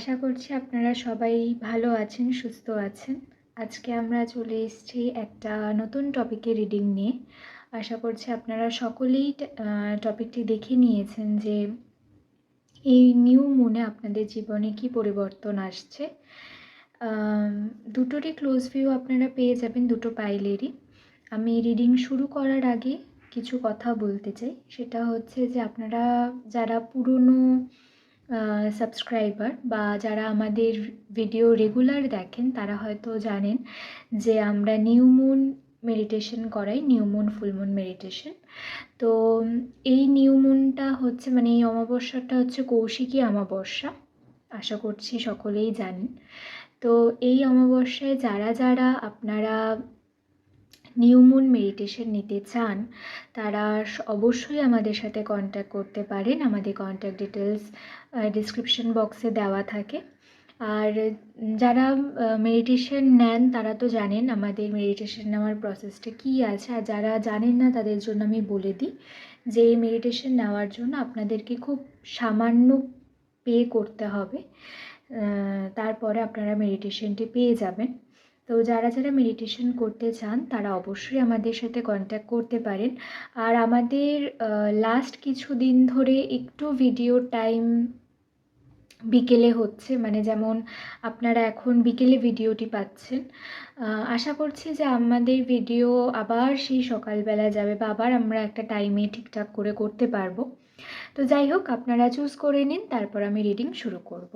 আশা করছি আপনারা সবাই ভালো আছেন, সুস্থ আছেন। আজকে আমরা চলে এসেছি একটা নতুন টপিকে রিডিং নিয়ে। আশা করছি আপনারা সকলেই টপিকটি দেখে নিয়েছেন যে, এই নিউ মুনে আপনাদের জীবনে কি পরিবর্তন আসছে। দুটোরই ক্লোজ ভিউ আপনারা পেয়ে যাবেন, দুটো পাইলেরই আমি রিডিং শুরু করার আগে কিছু কথা বলতে চাই। সেটা হচ্ছে যে, আপনারা যারা পুরনো সাবস্ক্রাইবার বা যারা আমাদের ভিডিও রেগুলার দেখেন, তারা হয়তো জানেন যে আমরা নিউ মুন মেডিটেশন করাই new moon full moon meditation তো, এই নিউ মুনটা হচ্ছে মানে এই অমাবস্যাটা হচ্ছে কৌশিকী অমাবস্যা, আশা করছি সকলেই জানেন। তো এই অমাবস্যায় যারা যারা আপনারা নিউমুন মেডিটেশন নিতে চান, তারা অবশ্যই আমাদের সাথে কন্ট্যাক্ট করতে পারেন। আমাদের কন্ট্যাক্ট ডিটেলস ডিসক্রিপশন বক্সে দেওয়া থাকে। আর যারা মেডিটেশন নেন, তারা তো জানেন আমাদের মেডিটেশন নেওয়ার প্রসেসটা কী আছে। আর যারা জানেন না, তাদের জন্য আমি বলে দিই যে মেডিটেশন নেওয়ার জন্য আপনাদেরকে খুব সামান্য পে করতে হবে। তারপরে আপনারা মেডিটেশনটি পেয়ে যাবেন। তো যারা যারা মেডিটেশন করতে চান, তারা অবশ্যই আমাদের সাথে কন্ট্যাক্ট করতে পারেন। আর আমাদের লাস্ট কিছু দিন ধরে একটু ভিডিও টাইম বিকেলে হচ্ছে মানে যেমন আপনারা এখন বিকেলে ভিডিওটি পাচ্ছেন। আশা করছি যে আমাদের ভিডিও আবার সেই সকালবেলা যাবে বা আবার আমরা একটা টাইমে ঠিকঠাক করে করতে পারব। তো যাই হোক, আপনারা চুজ করে নিন, তারপর আমি রিডিং শুরু করব।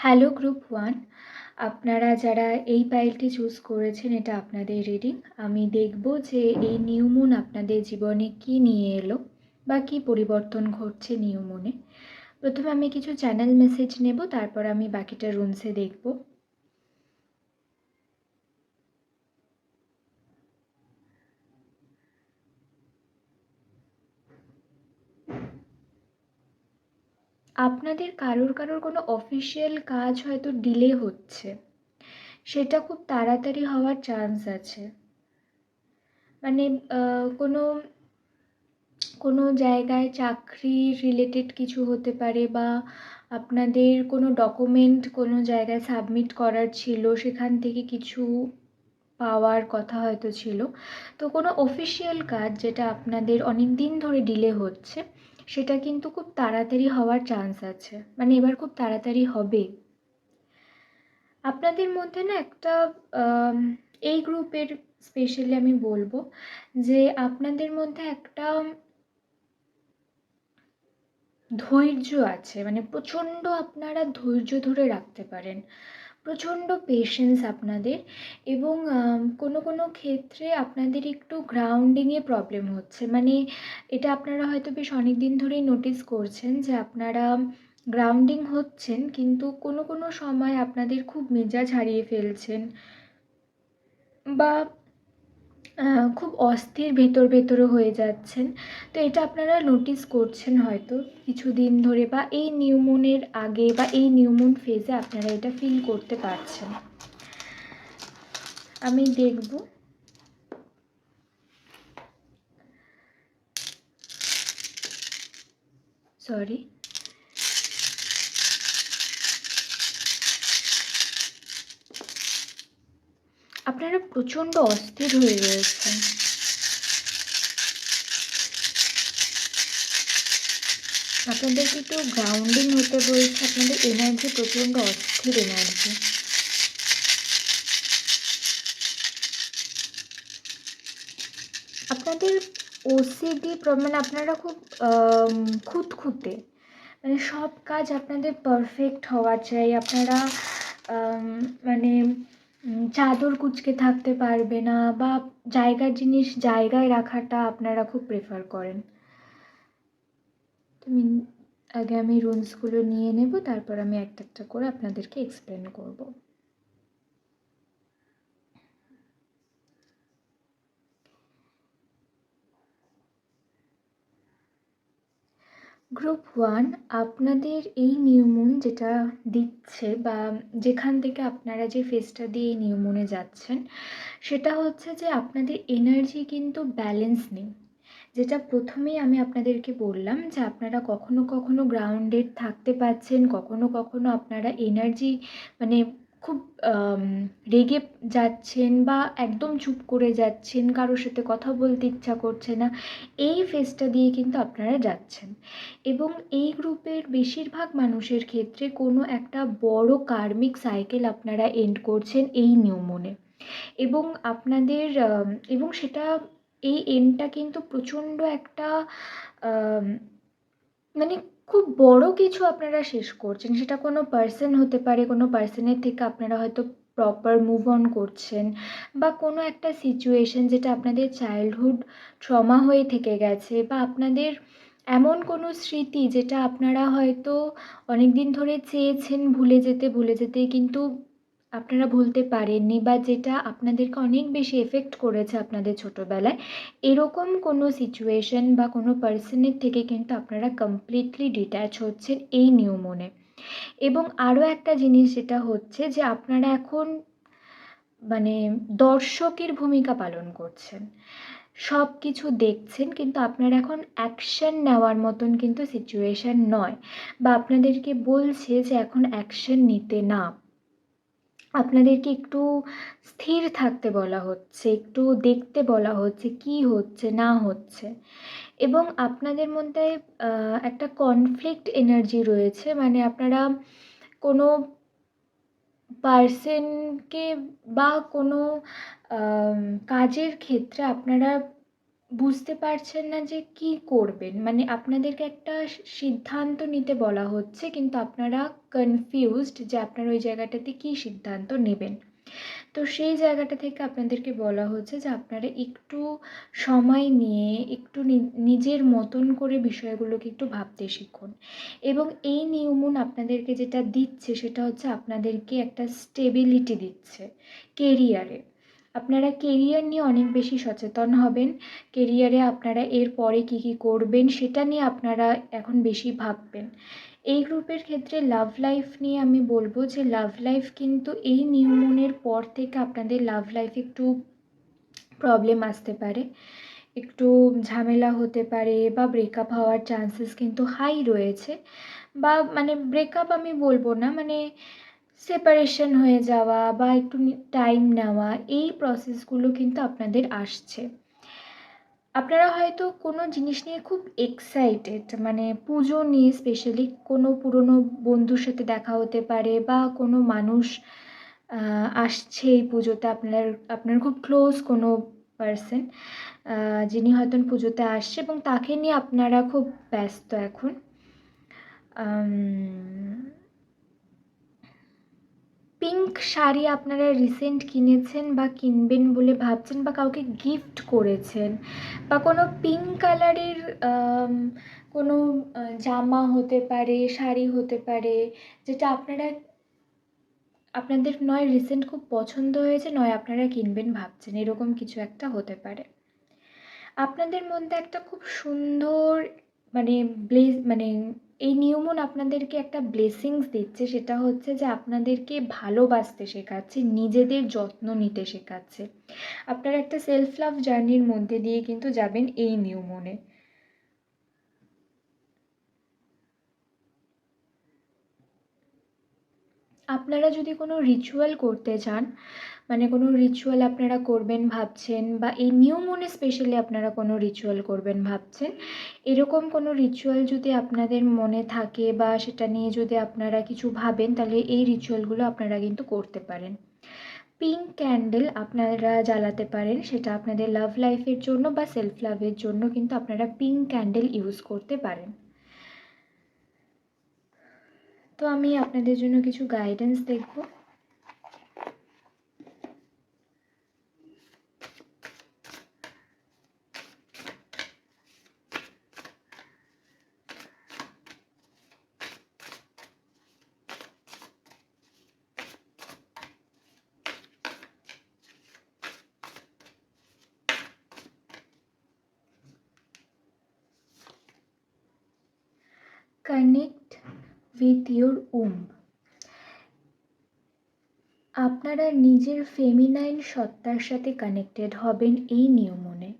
হ্যালো গ্রুপ ওয়ান আপনারা যারা এই পাইলটি চুজ করেছেন, এটা আপনাদের রিডিং আমি দেখব যে এই নিউমুন আপনাদের জীবনে কি নিয়ে এলো বা কি পরিবর্তন ঘটছে নিউমুনে প্রথমে আমি কিছু চ্যানেল মেসেজ নেব, তারপর আমি বাকিটা রুমসে দেখব। আপনাদের কারোর কারোর কোনো অফিসিয়াল কাজ হয়তো ডিলে হচ্ছে। সেটা খুব তাড়াতাড়ি হওয়ার চান্স আছে। মানে কোনো কোনো জায়গায় চাকরি রিলেটেড কিছু হতে পারে বা আপনাদের কোনো ডকুমেন্ট কোনো জায়গায় সাবমিট করার ছিল, সেখান থেকে কিছু পাওয়ার কথা হয়তো ছিল। তো কোনো অফিসিয়াল কাজ যেটা আপনাদের অনেক দিন ধরে ডিলে হচ্ছে সেটা কিন্তু খুব তাড়াতাড়ি হওয়ার চান্স আছে। মানে এবার খুব তাড়াতাড়ি হবে। আপনাদের মধ্যে না একটা এই গ্রুপের স্পেশালি আমি বলব যে আপনাদের মধ্যে একটা ধৈর্য আছে। মানে প্রচণ্ড আপনারা ধৈর্য ধরে রাখতে পারেন। প্রচণ্ড পেশেন্স আপনাদের এবং কোনো কোনো ক্ষেত্রে আপনাদের একটু গ্রাউন্ডিংয়ে প্রবলেম হচ্ছে। মানে এটা আপনারা হয়তো বেশ অনেক দিন ধরেই নোটিস করছেন যে আপনারা গ্রাউন্ডিং হচ্ছেন কিন্তু কোনো কোনো সময় আপনাদের খুব মেজাজ হারিয়ে ফেলছেন বা খুব অস্থির ভেতর ভেতরে হয়ে যাচ্ছেন। তো এটা আপনারা নোটিস করছেন হয়তো কিছুদিন ধরে বা এই নিউমনের আগে বা এই নিউমন ফেজে আপনারা এটা ফিল করতে পারছেন। আমি দেখব। সরি আপনারা প্রচণ্ড অস্থির হয়ে রয়েছেন। আপনাদেরকে একটু গ্রাউন্ডিং হতে বলছে, আপনাদের এনার্জি প্রচণ্ড অস্থির এনার্জি আপনাদের ওসিডি মানে আপনারা খুব খুঁতখুঁতে। মানে সব কাজ আপনাদের পারফেক্ট হওয়া চাই, আপনারা মানে চাদর কুচকে থাকতে পারবে না বা জায়গার জিনিস জায়গায় রাখাটা আপনারা খুব প্রেফার করেন। তুমি আগে আমি রুলসগুলো নিয়ে নেব, তারপর আমি একটা একটা করে আপনাদেরকে এক্সপ্লেন করব। গ্রুপ ওয়ান আপনাদের এই নিউমুন যেটা দিচ্ছে বা যেখান থেকে আপনারা যে ফেসটা দিয়ে এই নিউমুনে যাচ্ছেন, সেটা হচ্ছে যে আপনাদের এনার্জি কিন্তু ব্যালেন্স নেই। যেটা প্রথমেই আমি আপনাদেরকে বললাম যে আপনারা কখনো কখনো গ্রাউন্ডেড থাকতে পারছেন, কখনো কখনো আপনারা এনার্জি মানে খুব রেগে যাচ্ছেন বা একদম চুপ করে যাচ্ছেন, কারোর সাথে কথা বলতে ইচ্ছা করছে না, এই ফেজটা দিয়ে কিন্তু আপনারা যাচ্ছেন। এবং এই গ্রুপের বেশিরভাগ মানুষের ক্ষেত্রে কোনো একটা বড় কার্মিক সাইকেল আপনারা এন্ড করছেন এই নিয়মনে এবং আপনাদের এবং সেটা, এই এন্ডটা কিন্তু প্রচণ্ড একটা মানে খুব বড় কিছু আপনারা শেষ করছেন। সেটা কোনো পার্সন হতে পারে, কোনো পার্সনের থেকে আপনারা হয়তো প্রপার মুভ অন করছেন বা কোনো একটা সিচুয়েশন যেটা আপনাদের চাইল্ডহুড ট্রমা হয়ে থেকে গেছে বা আপনাদের এমন কোনো স্মৃতি যেটা আপনারা হয়তো অনেক দিন ধরে চেয়েছেন ভুলে যেতে ভুলে যেতে, কিন্তু আপনারা ভুলতে পারেননি বা যেটা আপনাদেরকে অনেক বেশি এফেক্ট করেছে আপনাদের ছোটোবেলায়, এরকম কোনো সিচুয়েশন বা কোনো পার্সনের থেকে কিন্তু আপনারা কমপ্লিটলি ডিট্যাচ হচ্ছেন এই নিয়মনে এবং আরও একটা জিনিস যেটা হচ্ছে যে আপনারা এখন মানে দর্শকের ভূমিকা পালন করছেন। সব কিছু দেখছেন কিন্তু আপনারা এখন অ্যাকশন নেওয়ার মতন কিন্তু সিচুয়েশান নয় বা আপনাদেরকে বলছে যে এখন অ্যাকশন নিতে না আপনাদেরকে একটু স্থির থাকতে বলা হচ্ছে, একটু দেখতে বলা হচ্ছে কি হচ্ছে, না হচ্ছে। এবং আপনাদের মধ্যে একটা কনফ্লিক্ট এনার্জি রয়েছে মানে আপনারা কোনো পার্সনকে বা কোনো কাজের ক্ষেত্রে আপনারা বুঝতে পারছেন না যে কী করবেন? মানে আপনাদেরকে একটা সিদ্ধান্ত নিতে বলা হচ্ছে, কিন্তু আপনারা কনফিউজড যে আপনারা ওই জায়গাটাতে কী সিদ্ধান্ত নেবেন? তো সেই জায়গাটা থেকে আপনাদেরকে বলা হচ্ছে যে আপনারা একটু সময় নিয়ে, একটু নিজের মতন করে বিষয়গুলোকে একটু ভাবতে শিখুন। এবং এই নিয়মন আপনাদেরকে যেটা দিচ্ছে, সেটা হচ্ছে আপনাদেরকে একটা স্টেবিলিটি দিচ্ছে কেরিয়ারে আপনারা কেরিয়ার নিয়ে অনেক বেশি সচেতন হবেন। কেরিয়ারে আপনারা এর পরে কী কী করবেন সেটা নিয়ে আপনারা এখন বেশি ভাববেন। এই গ্রুপের ক্ষেত্রে লাভ লাইফ নিয়ে আমি বলব যে লাভ লাইফ কিন্তু এই নিউমনের পর থেকে আপনাদের লাভ লাইফ একটু প্রবলেম আসতে পারে। একটু ঝামেলা হতে পারে বা ব্রেকআপ হওয়ার চান্সেস কিন্তু হাই রয়েছে। বা মানে ব্রেকআপ আমি বলব না মানে সেপারেশন হয়ে যাওয়া বা একটু টাইম নেওয়া, এই প্রসেসগুলো কিন্তু আপনাদের আসছে। আপনারা হয়তো কোনো জিনিস নিয়ে খুব এক্সাইটেড মানে পুজো নিয়ে স্পেশালি কোনো পুরনো বন্ধুর সাথে দেখা হতে পারে বা কোনো মানুষ আসছে এই পুজোতে, আপনার আপনার খুব ক্লোজ কোনো পার্সন যিনি হয়তো পুজোতে আসছে এবং তাকে নিয়ে আপনারা খুব ব্যস্ত এখন। পিঙ্ক শাড়ি আপনারা রিসেন্ট কিনেছেন বা কিনবেন বলে ভাবছেন বা কাউকে গিফট করেছেন বা কোনো পিঙ্ক কালারের কোনো জামা হতে পারে, শাড়ি হতে পারে, যেটা আপনারা, আপনাদের নয় রিসেন্ট খুব পছন্দ হয়েছে, নয় আপনারা কিনবেন ভাবছেন, এরকম কিছু একটা হতে পারে। আপনাদের মধ্যে একটা খুব সুন্দর মানে ব্লেজ মানে এই নিয়মন আপনাদেরকে একটা ব্লেসিংস দিচ্ছে, সেটা হচ্ছে যে আপনাদেরকে ভালোবাসতে শেখাচ্ছে, নিজেদের যত্ন নিতে শেখাচ্ছে। আপনারা একটা সেলফ লাভ জার্নির মধ্যে দিয়ে কিন্তু যাবেন এই নিয়মনে আপনারা যদি কোনো রিচুয়াল করতে চান মানে কোনো রিচুয়াল আপনারা করবেন ভাবছেন বা এই নিউ মুনে স্পেশালি আপনারা কোনো রিচুয়াল করবেন ভাবছেন? এরকম কোনো রিচুয়াল যদি আপনাদের মনে থাকে বা সেটা নিয়ে যদি আপনারা কিছু ভাবেন, তাহলে এই রিচুয়ালগুলো আপনারা কিন্তু করতে পারেন। পিঙ্ক ক্যান্ডেল আপনারা জ্বালাতে পারেন, সেটা আপনাদের লাভ লাইফের জন্য বা সেলফ লাভের জন্য কিন্তু আপনারা পিঙ্ক ক্যান্ডেল ইউজ করতে পারেন। তো আমি আপনাদের জন্য কিছু গাইডেন্স দেখব। Your um. আপনারা নিজের ফেমিনাইন সত্তার সাথে কানেক্টেড হবেন এই নিয়মনে।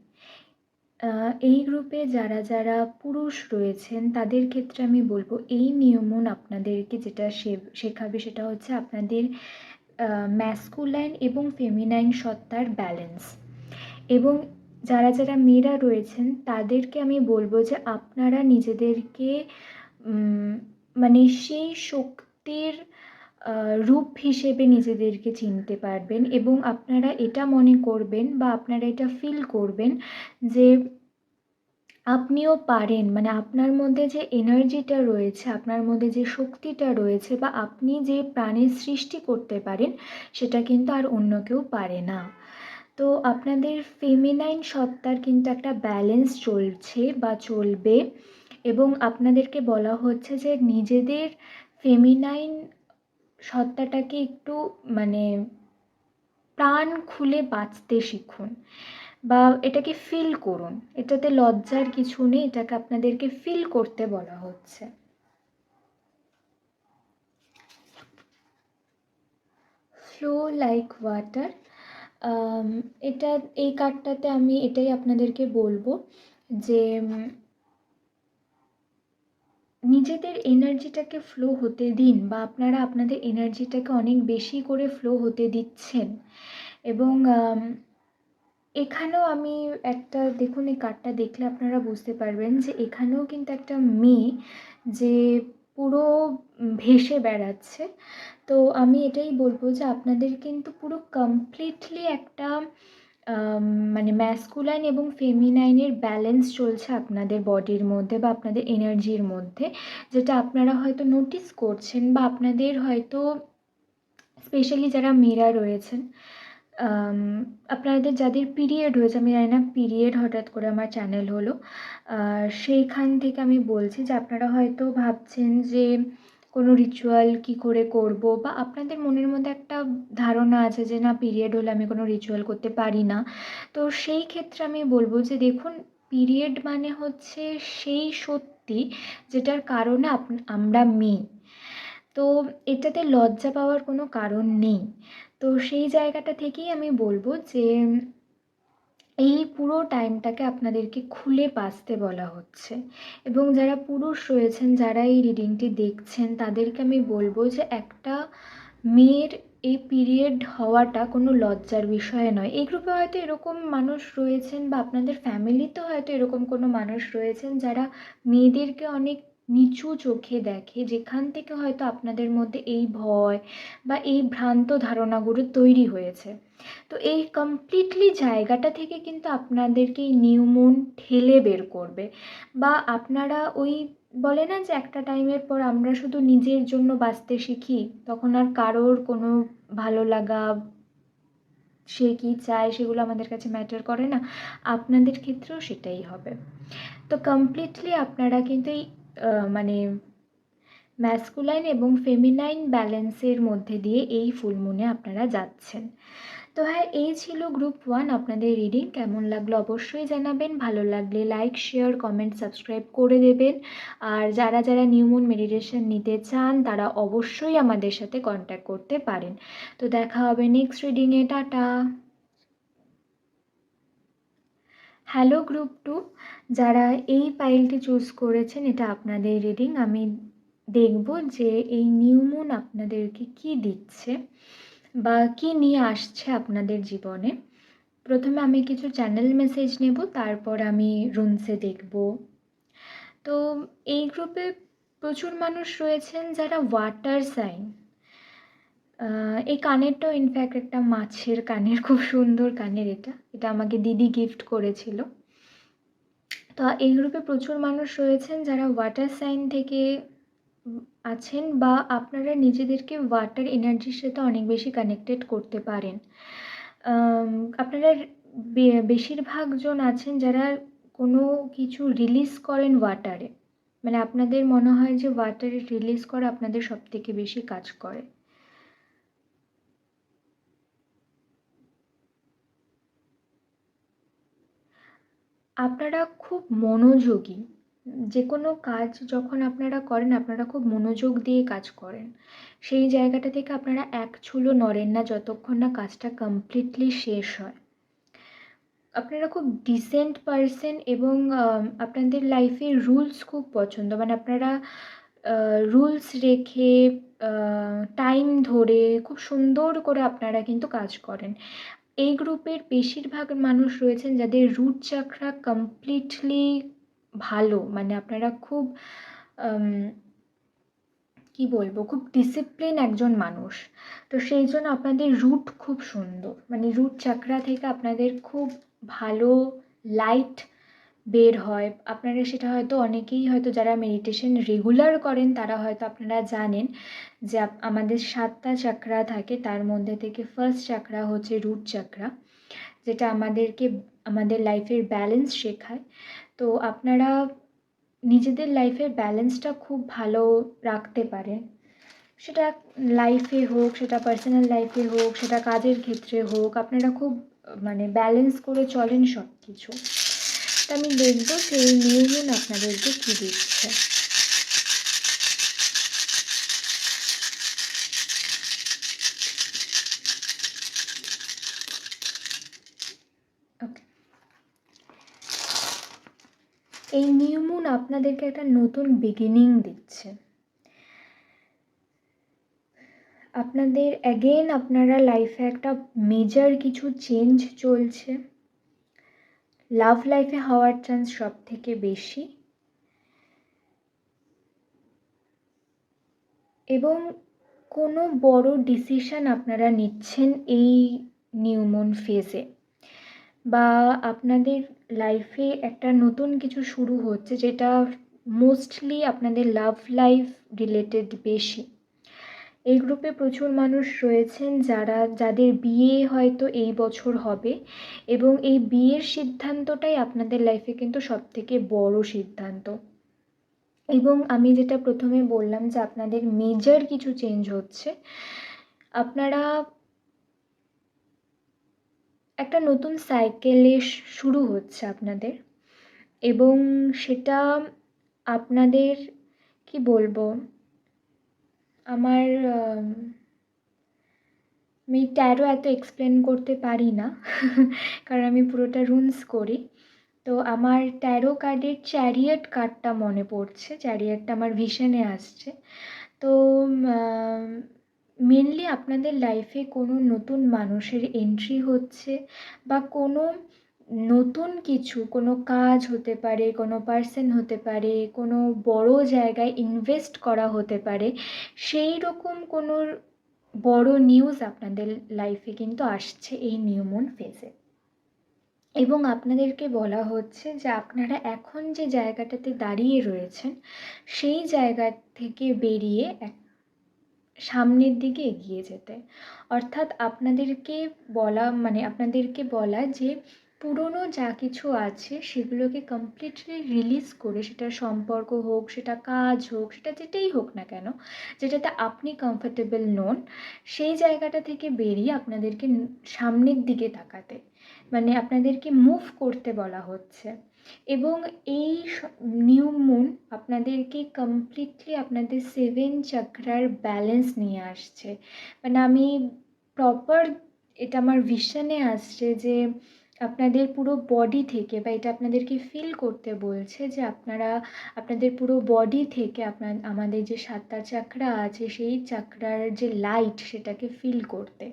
এই গ্রুপে যারা যারা পুরুষ রয়েছেন, তাদের ক্ষেত্রে আমি বলব, এই নিয়মন আপনাদেরকে যেটা শেখাবে সেটা হচ্ছে আপনাদের ম্যাসকুলাইন এবং ফেমিনাইন সত্তার ব্যালেন্স এবং যারা যারা মেয়েরা রয়েছেন, তাদেরকে আমি বলব যে আপনারা নিজেদেরকে মানে সেই শক্তির রূপ হিসেবে নিজেদেরকে চিনতে পারবেন এবং আপনারা এটা মনে করবেন বা আপনারা এটা ফিল করবেন যে আপনিও পারেন। মানে আপনার মধ্যে যে এনার্জিটা রয়েছে, আপনার মধ্যে যে শক্তিটা রয়েছে বা আপনি যে প্রাণের সৃষ্টি করতে পারেন, সেটা কিন্তু আর অন্য কেউ পারে না। তো আপনাদের ফেমিনাইন সত্তার কিন্তু একটা ব্যালেন্স চলছে বা চলবে। এবং আপনাদেরকে বলা হচ্ছে যে নিজেদের ফেমিনাইন সত্তাটাকে একটু মানে প্রাণ খুলে বাঁচতে শিখুন বা এটাকে ফিল করুন। এটাতে লজ্জার কিছু নেই, এটাকে আপনাদেরকে ফিল করতে বলা হচ্ছে। ফ্লো লাইক ওয়াটার এটা, এই কার্ডটাতে আমি এটাই আপনাদেরকে বলব যে নিজেদের এনার্জিটাকে ফ্লো হতে দিন বা আপনারা আপনাদের এনার্জিটাকে অনেক বেশি করে ফ্লো হতে দিচ্ছেন। এবং এখানেও আমি একটা, দেখুন এই কার্ডটা দেখলে আপনারা বুঝতে পারবেন যে এখানেও কিন্তু একটা মেয়ে যে পুরো ভেসে বেড়াচ্ছে। তো আমি এটাই বলব যে আপনাদের কিন্তু পুরো কমপ্লিটলি একটা মানে ম্যাসকুলাইন এবং ফেমিনাইনের ব্যালেন্স চলছে আপনাদের বডির মধ্যে বা আপনাদের এনার্জির মধ্যে, যেটা আপনারা হয়তো নোটিস করছেন বা আপনাদের হয়তো স্পেশালি যারা মেয়েরা রয়েছেন আপনাদের যাদের পিরিয়ড হয়েছে আমি জানি না পিরিয়ড হঠাৎ করে আমার চ্যানেল হলো সেইখান থেকে আমি বলছি যে আপনারা হয়তো ভাবছেন যে কোনো রিচুয়াল কী করে করব? বা আপনাদের মনের মধ্যে একটা ধারণা আছে যে, না পিরিয়ড হলে আমি কোনো রিচুয়াল করতে পারি না। তো সেই ক্ষেত্রে আমি বলব যে, দেখুন পিরিয়ড মানে হচ্ছে সেই সত্যি যেটার কারণে আমরা মেয়ে। তো এটাতে লজ্জা পাওয়ার কোনো কারণ নেই। তো সেই জায়গাটা থেকেই আমি বলব যে এই পুরো টাইমটাকে আপনাদেরকে খুলে বাঁচতে বলা হচ্ছে। এবং যারা পুরুষ রয়েছেন, যারা এই রিডিংটি দেখছেন, তাদেরকে আমি বলব যে একটা মেয়ের এই পিরিয়ড হওয়াটা কোনো লজ্জার বিষয় নয়। এই গ্রুপে হয়তো এরকম মানুষ রয়েছেন বা আপনাদের ফ্যামিলিতেও হয়তো এরকম কোনো মানুষ রয়েছেন যারা মেয়েদেরকে অনেক নিচু চোখে দেখে, যেখান থেকে হয়তো আপনাদের মধ্যে এই ভয় বা এই ভ্রান্ত ধারণাগুলো তৈরি হয়েছে। তো এই কমপ্লিটলি জায়গাটা থেকে কিন্তু আপনাদেরকে এই নিউমুন ঠেলে বের করবে। বা আপনারা ওই বলে না যে একটা টাইমের পর আমরা শুধু নিজের জন্য বাঁচতে শিখি, তখন আর কারোর কোনো ভালো লাগা, সে কী চায় সেগুলো আমাদের কাছে ম্যাটার করে না। আপনাদের ক্ষেত্রেও সেটাই হবে। তো কমপ্লিটলি আপনারা কিন্তু এই মানে ম্যাসকুলাইন এবং ফেমিনাইন ব্যালেন্সের মধ্যে দিয়ে এই ফুলমুনে আপনারা যাচ্ছেন। তো হ্যাঁ এই ছিল গ্রুপ ওয়ান আপনাদের রিডিং কেমন লাগল অবশ্যই জানাবেন। ভালো লাগলে লাইক শেয়ার কমেন্ট সাবস্ক্রাইব করে দেবেন। আর যারা যারা নিউমুন মেডিটেশন নিতে চান, তারা অবশ্যই আমাদের সাথে কন্ট্যাক্ট করতে পারেন। তো দেখা হবে নেক্সট রিডিংয়ে টাটা! হ্যালো গ্রুপ টু যারা এই পাইলটি চুজ করেছেন, এটা আপনাদের রিডিং আমি দেখব যে এই নিউমুন আপনাদেরকে কি দিচ্ছে বা কি নিয়ে আসছে আপনাদের জীবনে। প্রথমে আমি কিছু চ্যানেল মেসেজ নেব, তারপর আমি রুমসে দেখব। তো এই গ্রুপে প্রচুর মানুষ রয়েছেন যারা ওয়াটার সাইন এই কানেরটাও ইনফ্যাক্ট একটা মাছের কানের, খুব সুন্দর কানের এটা। এটা আমাকে দিদি গিফট করেছিল। তো এই গ্রুপে প্রচুর মানুষ রয়েছেন যারা ওয়াটার সাইন থেকে আছেন বা আপনারা নিজেদেরকে ওয়াটার এনার্জির সাথে অনেক বেশি কানেক্টেড করতে পারেন। আপনারা বেশিরভাগ জন আছেন যারা কোনো কিছু রিলিজ করেন ওয়াটারে মানে আপনাদের মনে হয় যে ওয়াটারে রিলিজ করা আপনাদের সব থেকে বেশি কাজ করে। আপনারা খুব মনোযোগী। যে কোনো কাজ যখন আপনারা করেন, আপনারা খুব মনোযোগ দিয়ে কাজ করেন। সেই জায়গাটা থেকে আপনারা এক চুলও নড়েন না যতক্ষণ না কাজটা কমপ্লিটলি শেষ হয়। আপনারা খুব ডিসেন্ট পারসন এবং আপনাদের লাইফে রুলস খুব পছন্দ। মানে আপনারা রুলস রেখে টাইম ধরে খুব সুন্দর করে আপনারা কিন্তু কাজ করেন। এই গ্রুপের বেশিরভাগ মানুষ রয়েছেন যাদের রুট চাকরা কমপ্লিটলি ভালো। মানে আপনারা খুব কি বলব, খুব ডিসিপ্লিন একজন মানুষ। তো সেই জন্য আপনাদের রুট খুব সুন্দর। মানে রুট চাকরা থেকে আপনাদের খুব ভালো লাইট বের হয়। আপনারা সেটা হয়তো অনেকেই হয়তো যারা মেডিটেশন রেগুলার করেন, তারা হয়তো আপনারা জানেন যে আমাদের সাতটা চাকরা থাকে, তার মধ্যে থেকে ফার্স্ট চাকরা হচ্ছে রুট চাকরা যেটা আমাদেরকে, আমাদের লাইফের ব্যালেন্স শেখায়। তো আপনারা নিজেদের লাইফের ব্যালেন্সটা খুব ভালো রাখতে পারেন। সেটা লাইফে হোক, সেটা পার্সোনাল লাইফে হোক, সেটা কাজের ক্ষেত্রে হোক, আপনারা খুব মানে ব্যালেন্স করে চলেন সব কিছু তা আমি দেখব সেই নিয়মন আপনাদেরকে কী দিচ্ছে। এই নিয়মন আপনাদেরকে একটা নতুন বিগিনিং দিচ্ছে। আপনাদের অ্যাগেন আপনারা লাইফে একটা মেজর কিছু চেঞ্জ চলছে। লাভ লাইফে হওয়ার চান্স সব থেকে বেশি। এবং কোনো বড় ডিসিশান আপনারা নিচ্ছেন এই নিউমন ফেজে বা আপনাদের লাইফে একটা নতুন কিছু শুরু হচ্ছে যেটা মোস্টলি আপনাদের লাভ লাইফ রিলেটেড বেশি। এই গ্রুপে প্রচুর মানুষ রয়েছেন যারা, যাদের বিয়ে হয়তো এই বছর হবে এবং এই বিয়ের সিদ্ধান্তটাই আপনাদের লাইফে কিন্তু সব থেকে বড় সিদ্ধান্ত। এবং আমি যেটা প্রথমে বললাম যে আপনাদের মেজর কিছু চেঞ্জ হচ্ছে, আপনারা একটা নতুন সাইকেলে শুরু হচ্ছে আপনাদের এবং সেটা আপনাদের, কি বলব? আমার আমি ট্যারো এত এক্সপ্লেন করতে পারি না, কারণ আমি পুরোটা রুনস করি। তো আমার ট্যারো কার্ডের চ্যারিয়েট কার্ডটা মনে পড়ছে চ্যারিয়েটটা আমার ভিশনে আসছে। তো মেনলি আপনাদের লাইফে কোনো নতুন মানুষের এন্ট্রি হচ্ছে বা কোনো নতুন কিছু, কোনো কাজ হতে পারে, কোনো পার্সন হতে পারে, কোনো বড় জায়গায় ইনভেস্ট করা হতে পারে, সেই রকম কোনো বড় নিউজ আপনাদের লাইফে কিন্তু আসছে এই নিউমন ফেজে এবং আপনাদেরকে বলা হচ্ছে যে আপনারা এখন যে জায়গাটাতে দাঁড়িয়ে রয়েছেন, সেই জায়গা থেকে বেরিয়ে এক সামনের দিকে এগিয়ে যেতে। অর্থাৎ আপনাদেরকে বলা মানে আপনাদেরকে বলা যে পুরনো যা কিছু আছে সেগুলোকে কমপ্লিটলি রিলিজ করে সেটা সম্পর্ক হোক, সেটা কাজ হোক, সেটা যেটাই হোক না কেন, যেটাতে আপনি কমফর্টেবল নন, সেই জায়গাটা থেকে বেরিয়ে আপনাদেরকে সামনের দিকে তাকাতে মানে আপনাদেরকে মুভ করতে বলা হচ্ছে। এবং এই নিউ মুন আপনাদেরকে কমপ্লিটলি আপনাদের সেভেন চক্রার ব্যালেন্স নিয়ে আসছে। মানে আমি প্রপার এটা আমার ভিশনে আসছে যে আপনাদের পুরো বডি থেকে বা এটা আপনাদেরকে ফিল করতে বলছে যে আপনারা, আপনাদের পুরো বডি থেকে আপনার, আমাদের যে সাতটা চাকরা আছে, সেই চাকরার যে লাইট সেটাকে ফিল করতে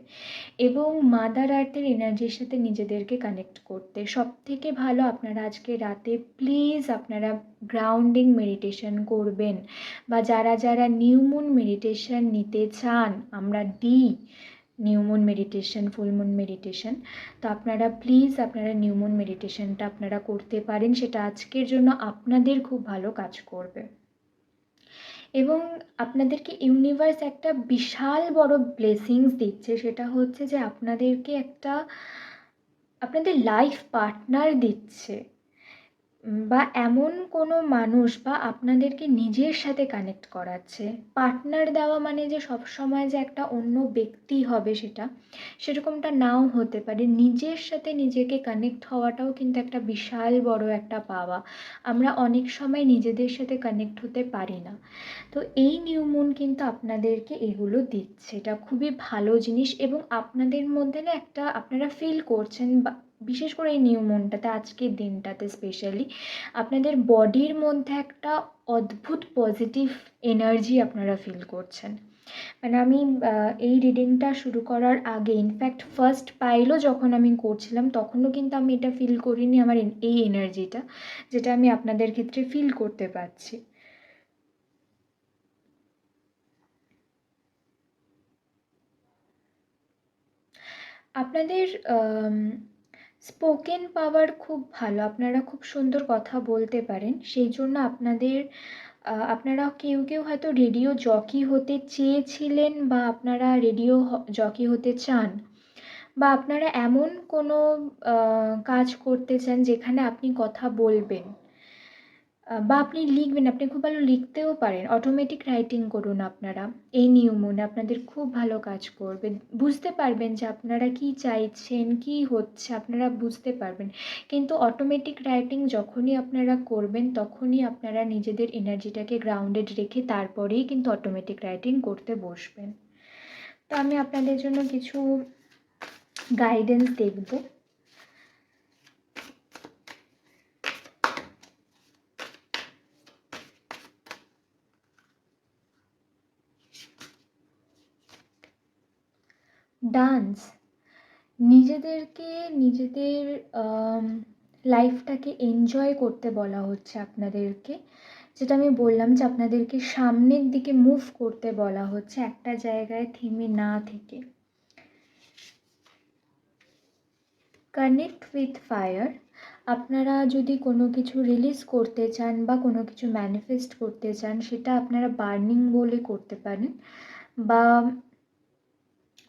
এবং মাদার আর্থের এনার্জির সাথে নিজেদেরকে কানেক্ট করতে। সব থেকে ভালো আপনারা আজকে রাতে প্লিজ আপনারা গ্রাউন্ডিং মেডিটেশন করবেন বা যারা যারা নিউমুন মেডিটেশন নিতে চান, আমরা দিই নিউমুন মেডিটেশন ফুলমুন মেডিটেশন তো আপনারা প্লিজ আপনারা নিউমুন মেডিটেশনটা আপনারা করতে পারেন, সেটা আজকের জন্য আপনাদের খুব ভালো কাজ করবে। এবং আপনাদেরকে ইউনিভার্স একটা বিশাল বড় ব্লেসিংস দিচ্ছে, সেটা হচ্ছে যে আপনাদেরকে একটা, আপনাদের লাইফ পার্টনার দিচ্ছে। বা এমন কোনো মানুষ বা আপনাদেরকে নিজের সাথে কানেক্ট করাচ্ছে? পার্টনার দেওয়া মানে যে সবসময় যে একটা অন্য ব্যক্তি হবে সেটা, সেরকমটা নাও হতে পারে। নিজের সাথে নিজেকে কানেক্ট হওয়াটাও কিন্তু একটা বিশাল বড় একটা পাওয়া। আমরা অনেক সময় নিজেদের সাথে কানেক্ট হতে পারি না। তো এই নিউ মুন কিন্তু আপনাদেরকে এগুলো দিচ্ছে। এটা খুবই ভালো জিনিস এবং আপনাদের মধ্যে না একটা, আপনারা ফিল করছেন বা বিশেষ করে এই নিউ মুনটাতে, আজকের দিনটাতে স্পেশালি আপনাদের বডির মধ্যে একটা অদ্ভুত পজিটিভ এনার্জি আপনারা ফিল করছেন। মানে আমি এই রিডিংটা শুরু করার আগে ইনফ্যাক্ট ফার্স্ট পাইলও যখন আমি করছিলাম, তখনও কিন্তু আমি এটা ফিল করিনি আমার এই এনার্জিটা যেটা আমি আপনাদের ক্ষেত্রে ফিল করতে পারছি আপনাদের স্পোকেন পাওয়ার খুব ভালো। আপনারা খুব সুন্দর কথা বলতে পারেন। সেই জন্য আপনাদের আপনারা কেউ কেউ হয়তো রেডিও জকি হতে চেয়েছিলেন বা আপনারা রেডিও জকি হতে চান বা আপনারা এমন কোনো কাজ করতে চান যেখানে আপনি কথা বলবেন। বা আপনি লিখবেন, আপনি খুব ভালো লিখতেও পারেন। অটোমেটিক রাইটিং করুন আপনারা। এই নিয়মনে আপনাদের খুব ভালো কাজ করবে। বুঝতে পারবেন যে আপনারা কি চাইছেন, কি হচ্ছে, আপনারা বুঝতে পারবেন। কিন্তু অটোমেটিক রাইটিং যখনই আপনারা করবেন, তখনই আপনারা নিজেদের এনার্জিটাকে গ্রাউন্ডেড রেখে তারপরেই কিন্তু অটোমেটিক রাইটিং করতে বসবেন। তো আমি আপনাদের জন্য কিছু গাইডেন্স দেখব। ডান্স নিজেদেরকে, নিজেদের লাইফটাকে এনজয় করতে বলা হচ্ছে আপনাদেরকে। যেটা আমি বললাম যে আপনাদেরকে সামনের দিকে মুভ করতে বলা হচ্ছে একটা জায়গায় থেমে না থেকে। কানেক্ট উইথ ফায়ার আপনারা যদি কোনো কিছু রিলিজ করতে চান বা কোনো কিছু ম্যানিফেস্ট করতে চান, সেটা আপনারা বার্নিং বলে করতে পারেন। বা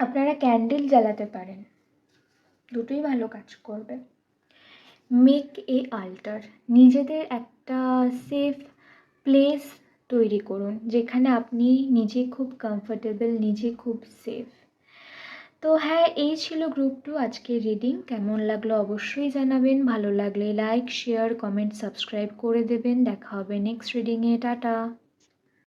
আপনারা ক্যান্ডেল জ্বালাতে পারেন। দুটোই ভালো কাজ করবে। মেক এ আল্টার নিজেদের একটা সেফ প্লেস তৈরি করুন, যেখানে আপনি নিজে খুব কমফোর্টেবল নিজে খুব সেফ তো হ্যাঁ এই ছিল গ্রুপ টু আজকের রিডিং কেমন লাগল অবশ্যই জানাবেন। ভালো লাগলে লাইক শেয়ার কমেন্ট সাবস্ক্রাইব করে দেবেন। দেখা হবে নেক্সট রিডিংয়ে টাটা।